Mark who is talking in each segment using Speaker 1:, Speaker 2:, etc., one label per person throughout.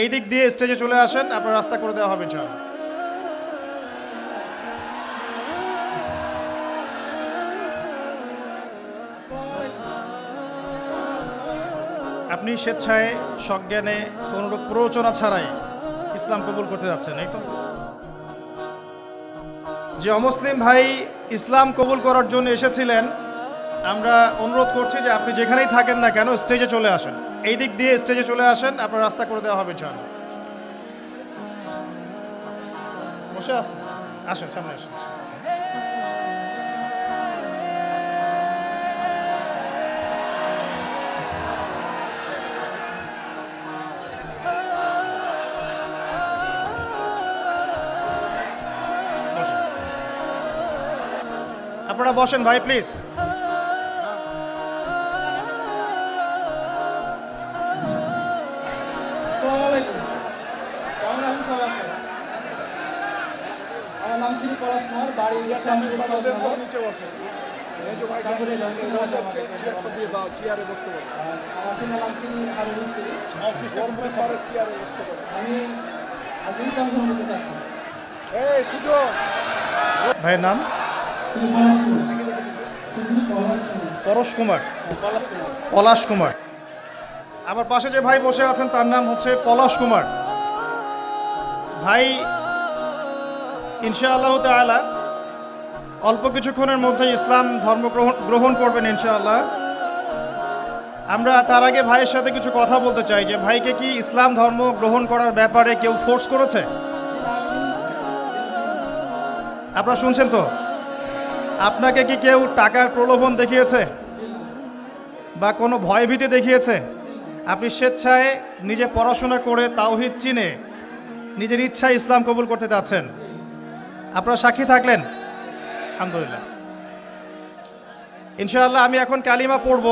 Speaker 1: এই দিক দিয়ে স্টেজে চলে আসেন, আপনার রাস্তা করে দেওয়া হবে ইনশাআল্লাহ। আপনি স্বেচ্ছায় সজ্ঞানে কোনোরূপ প্ররোচনা ছাড়াই ইসলাম কবুল করতে যাচ্ছেন, এই তো? যে অমুসলিম ভাই ইসলাম কবুল করার জন্য এসেছিলেন আমরা অনুরোধ করছি যে আপনি যেখানেই থাকেন না কেন স্টেজে চলে আসেন। এই দিক দিয়ে স্টেজে চলে আসেন, আপনার রাস্তা করে দেওয়া হবে ইনশাআল্লাহ। বসে আসেন, সামনে আসেন। আপনারা বসেন ভাই, প্লিজ। ভাইয়ের নাম? পরশ কুমার।
Speaker 2: পলাশ কুমার।
Speaker 1: আমার পাশে যে ভাই বসে আছেন, তার নাম হচ্ছে পলাশ কুমার। ভাই, ইনশাআল্লাহ তাআলা অল্প কিছুক্ষণের মধ্যে ইসলাম ধর্ম গ্রহণ করবেন, ইনশাআল্লাহ। আমরা তার আগে ভাইয়ের সাথে কিছু কথা বলতে চাই, যে ভাইকে কি ইসলাম ধর্ম গ্রহণ করার ব্যাপারে কেউ ফোর্স করেছে? আপনারা শুনছেন তো? আপনাকে কি কেউ টাকার প্রলোভন দেখিয়েছে? বা কোনো ভয়ভীতি দেখিয়েছে? আপনি স্বেচ্ছায় নিজে পড়াশোনা করে তাওহিদ চিনে নিজের ইচ্ছায় ইসলাম কবুল করতে যাচ্ছেন আপনারা সাক্ষী থাকলেন? আলহামদুলিল্লাহ। ইনশাআল্লাহ আমি এখন কালিমা পড়ব।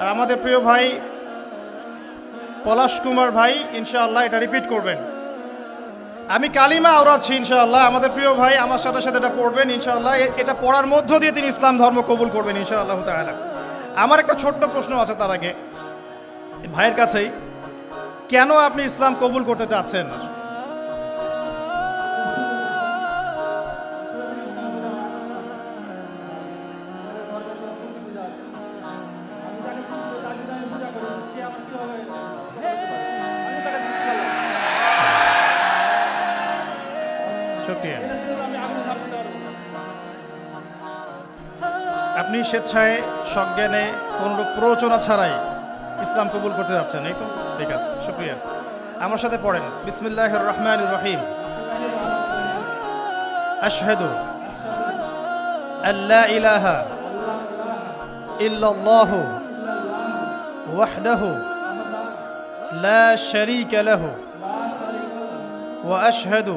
Speaker 1: আর আমাদের প্রিয় ভাই পলাশ কুমার ভাই, ইনশাআল্লাহ এটা রিপিট করবেন। আমি কালিমা আওড়াচ্ছি ইনশাআল্লাহ। আমাদের প্রিয় ভাই আমার সাথে সাথে এটা পড়বেন ইনশাআল্লাহ। এটা পড়ার মধ্য দিয়ে তিনি ইসলাম ধর্ম কবুল করবেন ইনশাআল্লাহ তাআলা। আমার একটা ছোট্ট প্রশ্ন আছে তার আগে। ভাইয়ের কাছেই, কেন আপনি ইসলাম কবুল করতে চাচ্ছেন? শুক্রিয়া। আপনি স্বেচ্ছায় সজ্ঞানে কোনোরূপ প্ররোচনা ছাড়াই ইসলাম কবুল করতে যাচ্ছেন, এই তো? ঠিক আছে, শুক্রিয়া। আমার সাথে পড়েন। বিসমিল্লাহ রহমান রহিম। আশহাদু আল্লাহ ইলাহা ইল্লাল্লাহ ওয়াহদাহু লা শারীকা লাহু ওয়া আশহাদু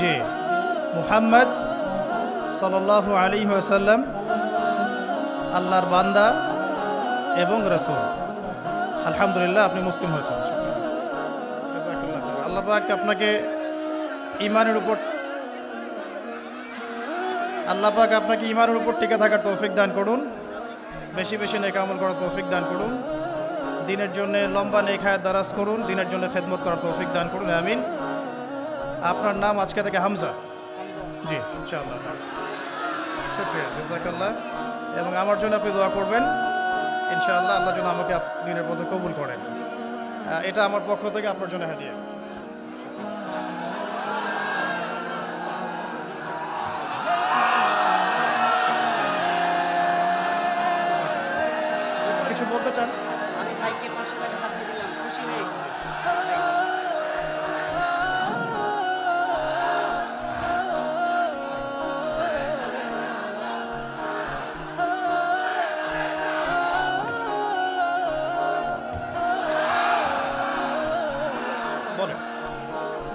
Speaker 1: যে মুহাম্মদ সাল্লাল্লাহু আলী ওয়াসাল্লাম আল্লাহর বান্দা এবং রসুল। আলহামদুলিল্লাহ, আপনি মুসলিম হয়েছেন। আল্লাহ আপনাকে ইমানের উপর আল্লাহ পাক আপনাকে ইমানের উপর টিকে থাকার তৌফিক দান করুন। বেশি বেশি নেক আমল করার তৌফিক দান করুন। দিনের জন্য লম্বা নেখায় দারাজ করুন। দিনের জন্য খেদমত করার তৌফিক দান করুন। আমিন। আপনার নাম আজকে থেকে হামজা? জি, ইনশাআল্লাহ। এবং আমার জন্য আপনি দোয়া করবেন। ইনশাআল্লাহ আল্লাহ যেন আমাকে দিনের মধ্যে কবুল করেন। এটা আমার পক্ষ থেকে আপনার জন্য হাদিয়া। কিছু বলতে চান?
Speaker 3: আমি ভাইকে দিলাম। খুশি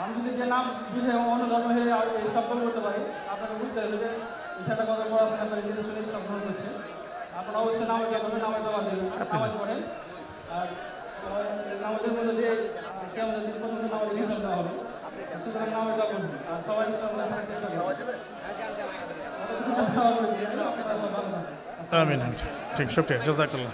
Speaker 2: আমি যদি যে নাম বুঝে অন্য ধর্ম হয়ে আর এই শব্দ করতে পারি আপনাকে বুঝতে হবে যে বিষয়টা কত পড়াশোনা করে জেনে শুনে সব গ্রহণ করছে আপনারা অবশ্যই নামাজ করবেন নামাজ দেওয়া নামাজ পড়েন। আর আহ, নামাজের মধ্যে দিয়ে কেমন দিন পর্যন্ত নামাজ হিসাব দেওয়া হবে। সুতরাং নামাজ দেওয়া করবেন আর সবাই ইসলাম চেষ্টা করবেন
Speaker 1: আমিন। ঠিক শুক্রিয়া। জাজাকাল্লাহ।